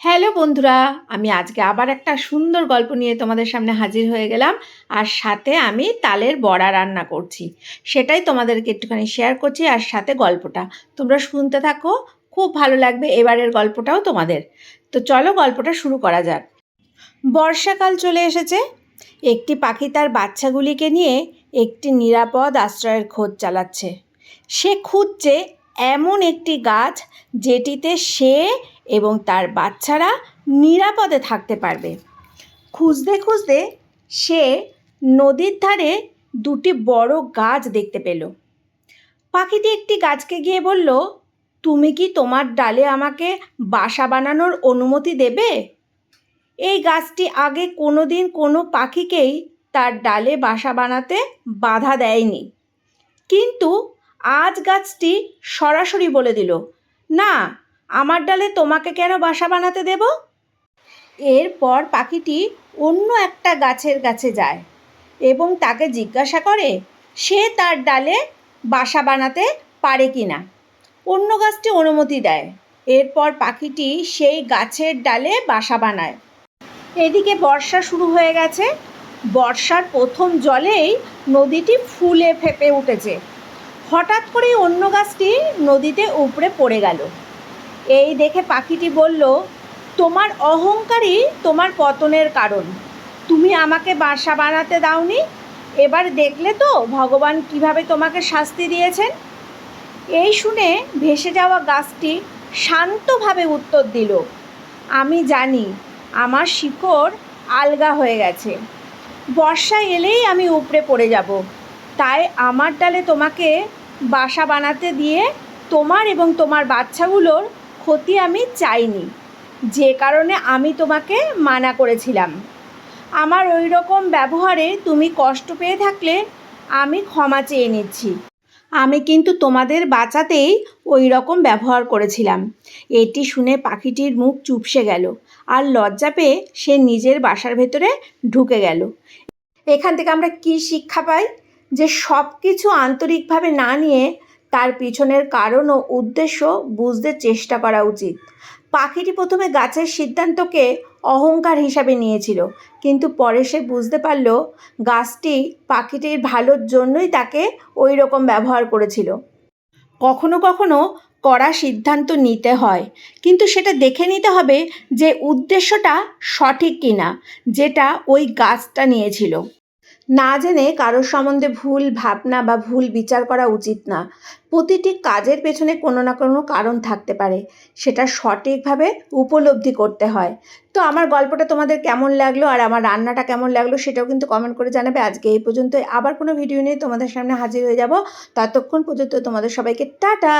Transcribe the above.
Hello বন্ধুরা, আমি আজকে আবার একটা সুন্দর গল্প নিয়ে তোমাদের সামনে হাজির হয়ে গেলাম আর সাথে আমি তালের বড়া রান্না করছি। সেটাই তোমাদেরকে একটুখানি শেয়ার করছি আর সাথে গল্পটা। তোমরা শুনতে থাকো, খুব ভালো লাগবে এবারের গল্পটাও তোমাদের। তো চলো গল্পটা শুরু করা যাক। বর্ষাকাল চলে এসেছে। একটি পাখি তার বাচ্চাগুলিকে নিয়ে একটি নিরাপদ আশ্রয়ের খোঁজ চালাচ্ছে। সে খুঁজছে এমন একটি গাছ যেটিতে সে এবং তার বাচ্চারা নিরাপদে থাকতে পারবে। খুঁজতে খুঁজতে সে নদীর ধারে দুটি বড় গাছ দেখতে পেল। পাখিটি একটি গাছকে গিয়ে বলল, তুমি কি তোমার ডালে আমাকে বাসা বানানোর অনুমতি দেবে? এই গাছটি আগে কোনো দিন কোনো পাখিকেই তার ডালে বাসা বানাতে বাধা দেয়নি। কিন্তু আজ গাছটি সরাসরি বলে দিল, না আমার ডালে তোমাকে কেন বাসা বানাতে দেব? এরপর পাখিটি অন্য একটা গাছের কাছে যায় এবং তাকে জিজ্ঞাসা করে, সে তার ডালে বাসা বানাতে পারে কি না অন্য গাছটি অনুমতি দেয়। এরপর পাখিটি সেই গাছের ডালে বাসা বানায়। এদিকে বর্ষা শুরু হয়ে গেছে। বর্ষার প্রথম জলেই নদীটি ফুলে ফেপে উঠেছে। হঠাৎ করেই অন্য গাছটি নদীতে উপড়ে পড়ে গেল। এই দেখে পাখিটি বলল, তোমার অহংকারই তোমার পতনের কারণ। তুমি আমাকে বাসা বানাতে দাওনি। এবার দেখলে তো ভগবান কীভাবে তোমাকে শাস্তি দিয়েছেন। এই শুনে ভেসে যাওয়া গাছটি শান্তভাবে উত্তর দিল, আমি জানি, আমার শিকড় আলগা হয়ে গেছে। বর্ষা এলেই আমি উপড়ে পড়ে যাব। তাই আমার ডালে তোমাকে বাসা বানাতে দিয়ে তোমার এবং তোমার বাচ্চাগুলোর ক্ষতি আমি চাইনি। যে কারণে আমি তোমাকে মানা করেছিলাম। আমার ওই রকম ব্যবহারে তুমি কষ্ট পেয়ে থাকলে আমি ক্ষমা চেয়ে নিচ্ছি। আমি কিন্তু তোমাদের বাঁচাতেই ওই রকম ব্যবহার করেছিলাম। এটি শুনে পাখিটির মুখ চুপসে গেল আর লজ্জা পেয়ে সে নিজের বাসার ভেতরে ঢুকে গেল। এখান থেকে আমরা কি শিক্ষা পাই? যে সব কিছু আন্তরিকভাবে না নিয়ে তার পিছনের কারণ ও উদ্দেশ্য বুঝতে চেষ্টা করা উচিত। পাখিটি প্রথমে গাছের সিদ্ধান্তকে অহংকার হিসাবে নিয়েছিল, কিন্তু পরে সে বুঝতে পারল গাছটি পাখিটির ভালোর জন্যই তাকে ওই রকম ব্যবহার করেছিল। কখনো কখনো কড়া সিদ্ধান্ত নিতে হয়, কিন্তু সেটা দেখে নিতে হবে যে উদ্দেশ্যটা সঠিক কিনা, যেটা ওই গাছটা নিয়েছিল। না জেনে কারোর সম্বন্ধে ভুল ভাবনা বা ভুল বিচার করা উচিত না। প্রতিটি কাজের পেছনে কোনো না কোনো কারণ থাকতে পারে। সেটা সঠিকভাবে উপলব্ধি করতে হয়। তো আমার গল্পটা তোমাদের কেমন লাগল আর আমার রান্নাটা কেমন লাগল সেটাও কিন্তু কমেন্ট করে জানাবে। আজকে এই পর্যন্ত আবার কোনো ভিডিও নিয়ে তোমাদের সামনে হাজির হয়ে যাব। ততক্ষণ পর্যন্ত তোমাদের সবাইকে টাটা!